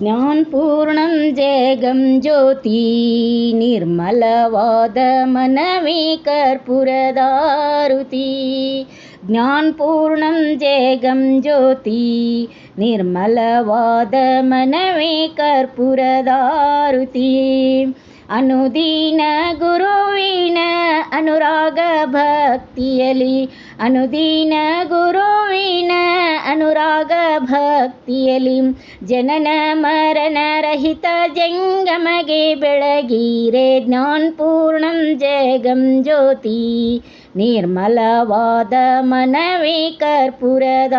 ज्ञानपूर्णं जयगम् ज्योति निर्मलवादमनमि कर्पूर ज्ञानपूर्णं जयगम् ज्योति निर्मलवादमनमि कर्पूरदारुती ಅನುದೀನ ಗುರುವಿನ ಅನುರಾಗ ಭಕ್ತಿಯಲಿ ಅನುದೀನ ಗುರುವಿನ ಅನುರಾಗ ಭಕ್ತಿಯಲಿ ಜನನ ಮರಣ ರಹಿತ ಜಂಗಮಗೆ ಬೆಳಗೀರೆ ಜ್ಞಾನಪೂರ್ಣಂ ಜಗಂ ಜ್ಯೋತಿ. ನಿರ್ಮಲವಾದ ಮನವಿ ಕರ್ಪೂರದಾರುತಿ.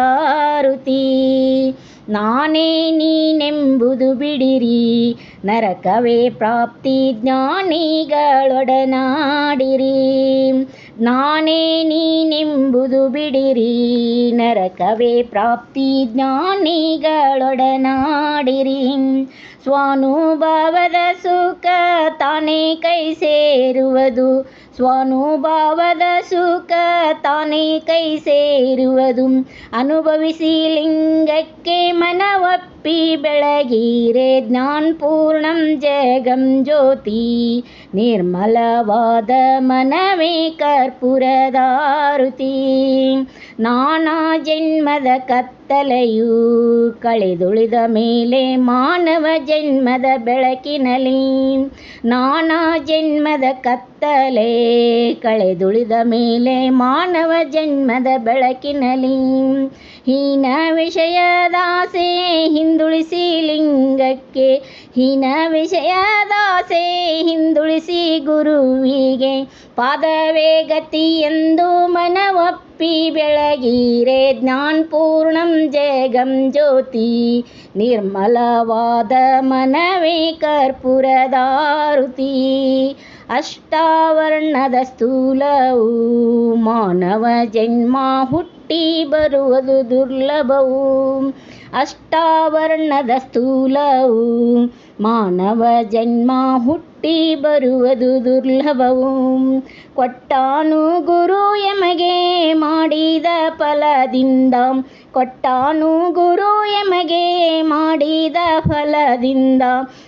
ನಾನೇ ನೀನೆಂಬುದು ಬಿಡಿರಿ. ನರಕವೇ ಪ್ರಾಪ್ತಿ ಜ್ಞಾನಿಗಳೊಡನಾಡಿರಿ. ನಾನೇ ನೀನೆಂಬುದು ಬಿಡಿರಿ. ನರಕವೇ ಪ್ರಾಪ್ತಿ ಜ್ಞಾನಿಗಳೊಡನಾಡಿರಿ. ಸ್ವಾನುಭಾವದ ಸುಖ ತಾನೇ ಕೈ ಸೇರುವುದು ಸ್ವಾನುಭಾವದ ಸುಖ ತಾನೇ ಕೈ ಸೇರುವುದು ಅನುಭವಿಸಿ ಲಿಂಗಕ್ಕೆ ಮನವಪ್ಪಿ ಬೆಳಗೀರೆ ಜ್ಞಾನಪೂರ್ಣಂ ಜಯಗಂ ಜ್ಯೋತಿ ನಿರ್ಮಲವಾದ ಮನವೇ ಕರ್ಪೂರದಾರುತಿ ನಾನಾ ಜನ್ಮದ ಕತ್ತಲೆಯು ಕಳೆದುಳಿದ ಮೇಲೆ ಮಾನವ ಜನ್ಮದ ಬೆಳಕಿನಲಿ ನಾನಾ ಜನ್ಮದ ಕತ್ತಲೆ ಕಳೆದುಳಿದ ಮೇಲೆ ಮಾನವ ಜನ್ಮದ ಬೆಳಕಿನಲಿ ಹೀನ ವಿಷಯದಾಸೆ ಹಿಂದುಳಿಸಿ ಲಿಂಗಕ್ಕೆ ಹೀನ ವಿಷಯದಾಸೆ ಹಿಂದುಳಿಸಿ ಗುರುವಿಗೆ ಪಾದವೇ ಗತಿ ಎಂದು ಮನವಪ್ಪಿ ಬೆಳಗೀರೆ ಜ್ಞಾನಪೂರ್ಣಂ ಜಯಗಂ ಜ್ಯೋತಿ ನಿರ್ಮಲವಾದ ಮನವೇ ಕರ್ಪೂರದಾರುತಿ ಅಷ್ಟಾವರ್ಣದ ಸ್ಥೂಲವು ಮಾನವ ಜನ್ಮ ಹುಟ್ಟಿ ಬರುವುದು ದುರ್ಲಭವು. ಅಷ್ಟಾವರ್ಣದ ಸ್ಥೂಲವು ಮಾನವ ಜನ್ಮ ಹುಟ್ಟಿ ಬರುವುದು ದುರ್ಲಭವು. ಕೊಟ್ಟಾನು ಗುರು ಎಮಗೆ ಮಾಡಿದ ಫಲದಿಂದ. ಕೊಟ್ಟಾನು ಗುರು ಎಮಗೆ ಮಾಡಿದ ಫಲದಿಂದ.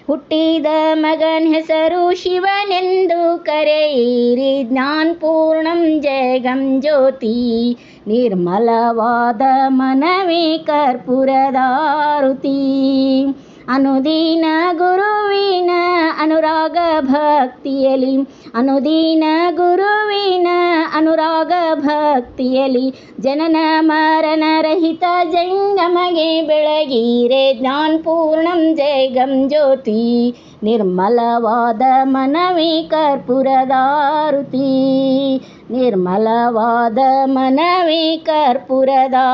ಹುಟ್ಟಿದ ಮಗನ ಹೆಸರು ಶಿವನೆಂದು ಕರೆಯಿರಿ. ಜ್ಞಾನಪೂರ್ಣಂ ಜಯಗಂ ಜ್ಯೋತಿ. ನಿರ್ಮಲವಾದ ಮನವೇ ಕರ್ಪುರದಾರುತಿ. ಅನುದೀನ ಗುರುವಿನ ಅನುರಾಗ ಭಕ್ತಿಯಲಿ ಅನುದೀನ ಗುರುವಿನ ಅನುರಾಗ ಭಕ್ತಿಯಲಿ ಜನನ ಮರಣ ರಹಿತ ಜಂಗಮಗೆ ಬೆಳಗೀರೆ. ಜ್ಞಾನಪೂರ್ಣಂ ಜಯಗಂ ಜ್ಯೋತಿ. ನಿರ್ಮಲವಾದ ಮನವಿ ಕರ್ಪುರದಾರುತಿ. ನಿರ್ಮಲವಾದ ಮನವಿ ಕರ್ಪೂರದಾರುತಿ.